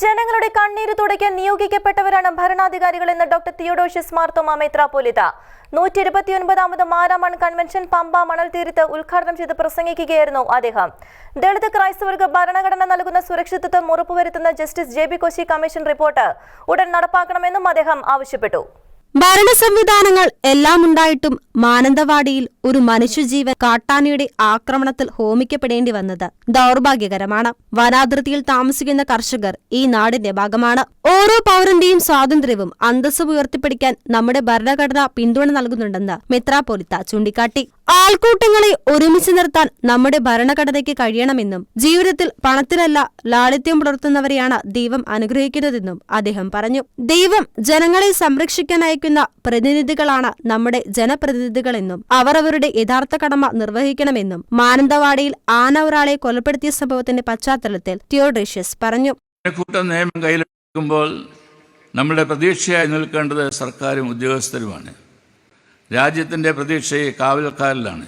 ജനങ്ങളുടെ കണ്ണീര് തുടയ്ക്കാൻ നിയോഗിക്കപ്പെട്ടവരാണ് ഭരണാധികാരികൾ എന്ന് ഡോക്ടർ തിയോഡോഷ്യസ് മാർത്തോമ മെത്രാപോലിത്ത നൂറ്റി ഇരുപത്തിയൊൻപതാമത് മാരാമൺ കൺവെൻഷൻ പമ്പ മണൽ തീരത്ത് ഉദ്ഘാടനം ചെയ്ത് പ്രസംഗിക്കുകയായിരുന്നു അദ്ദേഹം. ദളിത് ക്രൈസ്തവർക്ക് ഭരണഘടന നൽകുന്ന സുരക്ഷിതത്വം ഉറപ്പുവരുത്തുന്ന justice J B Koshy commission report ഉടൻ നടപ്പാക്കണമെന്നും അദ്ദേഹം ആവശ്യപ്പെട്ടു. ഭരണ സംവിധാനങ്ങൾ എല്ലാമുണ്ടായിട്ടും മാനന്തവാടിയിൽ ഒരു മനുഷ്യജീവൻ കാട്ടാനയുടെ ആക്രമണത്തിൽ ഹോമിക്കപ്പെടേണ്ടി വന്നത് ദൗർഭാഗ്യകരമാണ്. വനാതിർത്തിയിൽ താമസിക്കുന്ന കർഷകർ ഈ നാടിന്റെ ഭാഗമാണ്. ഓരോ പൗരന്റെയും സ്വാതന്ത്ര്യവും അന്തസ്സും ഉയർത്തിപ്പിടിക്കാൻ നമ്മുടെ ഭരണഘടന പിന്തുണ നൽകുന്നുണ്ടെന്ന് മെത്രാപ്പൊലിത്ത ചൂണ്ടിക്കാട്ടി. ആൾക്കൂട്ടങ്ങളെ ഒരുമിച്ച് നിർത്താൻ നമ്മുടെ ഭരണഘടനയ്ക്ക് കഴിയണമെന്നും ജീവിതത്തിൽ പണത്തിലല്ല ലാളിത്യം പുലർത്തുന്നവരെയാണ് ദൈവം അനുഗ്രഹിക്കുന്നതെന്നും അദ്ദേഹം പറഞ്ഞു. ദൈവം ജനങ്ങളെ സംരക്ഷിക്കാൻ അയക്കുന്ന പ്രതിനിധികളാണ് നമ്മുടെ ജനപ്രതിനിധികളെന്നും അവർ അവരുടെ യഥാർത്ഥ കടമ നിർവഹിക്കണമെന്നും മാനന്തവാടിയിൽ ആന ഒരാളെ കൊലപ്പെടുത്തിയ സംഭവത്തിന്റെ പശ്ചാത്തലത്തിൽ തിയോഡ്രീഷ്യസ് പറഞ്ഞു. നിയമം കയ്യിലെടുക്കുമ്പോൾ നമ്മുടെ പ്രതീക്ഷയായി നിൽക്കേണ്ടത് സർക്കാരും ഉദ്യോഗസ്ഥരുമാണ്. രാജ്യത്തിന്റെ പ്രതീക്ഷയെ കാവൽക്കാരിലാണ്.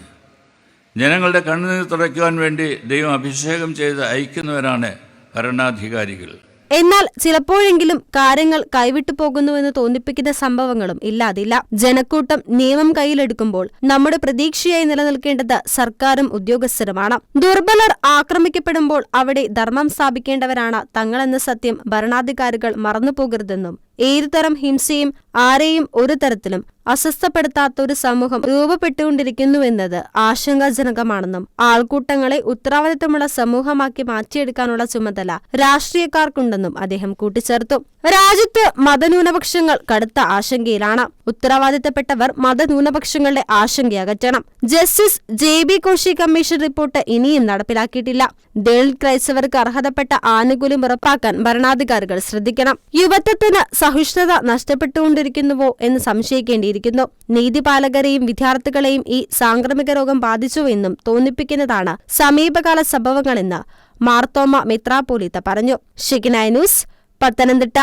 ജനങ്ങളുടെ കണ്ണുനീർ തുടയ്ക്കുവാൻ വേണ്ടി ദൈവം അഭിഷേകം ചെയ്ത് അയക്കുന്നവരാണ് ഭരണാധികാരികൾ. എന്നാൽ ചിലപ്പോഴെങ്കിലും കാര്യങ്ങൾ കൈവിട്ടു പോകുന്നുവെന്ന് തോന്നിപ്പിക്കുന്ന സംഭവങ്ങളും ഇല്ലാതില്ല. ജനക്കൂട്ടം നിയമം കയ്യിലെടുക്കുമ്പോൾ നമ്മുടെ പ്രതീക്ഷയായി നിലനിൽക്കേണ്ടത് സർക്കാരും ഉദ്യോഗസ്ഥരുമാണ്. ദുർബലർ ആക്രമിക്കപ്പെടുമ്പോൾ അവിടെ ധർമ്മം സ്ഥാപിക്കേണ്ടവരാണ് തങ്ങളെന്ന സത്യം ഭരണാധികാരികൾ മറന്നുപോകരുതെന്നും ഏതുതരം ഹിംസയും ആരെയും ഒരു തരത്തിലും അസ്വസ്ഥപ്പെടുത്താത്ത ഒരു സമൂഹം രൂപപ്പെട്ടുകൊണ്ടിരിക്കുന്നുവെന്നത് ആശങ്കാജനകമാണെന്നും ആൾക്കൂട്ടങ്ങളെ ഉത്തരവാദിത്തമുള്ള സമൂഹമാക്കി മാറ്റിയെടുക്കാനുള്ള ചുമതല രാഷ്ട്രീയക്കാർക്കുണ്ടെന്നും അദ്ദേഹം കൂട്ടിച്ചേർത്തു. രാജ്യത്ത് മതന്യൂനപക്ഷങ്ങൾ കടുത്ത ആശങ്കയിലാണ്. ഉത്തരവാദിത്തപ്പെട്ടവർ മതന്യൂനപക്ഷങ്ങളുടെ ആശങ്ക അകറ്റണം. Justice J B Koshy commission report ഇനിയും നടപ്പിലാക്കിയിട്ടില്ല. ദളിത് ക്രൈസ്തവർക്ക് അർഹതപ്പെട്ട ആനുകൂല്യം ഉറപ്പാക്കാൻ ഭരണാധികാരികൾ ശ്രദ്ധിക്കണം. യുവത്വത്തിന് സഹിഷ്ണുത നഷ്ടപ്പെട്ടുകൊണ്ടിരിക്കുന്നുവോ എന്ന് സംശയിക്കേണ്ടിയിരിക്കുന്നു. നീതിപാലകരെയും വിദ്യാർത്ഥികളെയും ഈ സാംക്രമിക രോഗം ബാധിച്ചുവെന്നും തോന്നിപ്പിക്കുന്നതാണ് സമീപകാല സംഭവങ്ങളെന്ന് മാർത്തോമ മിത്രാപോലീത്ത പറഞ്ഞു. ഷിഗ്നായ ന്യൂസ് പത്തനംതിട്ട.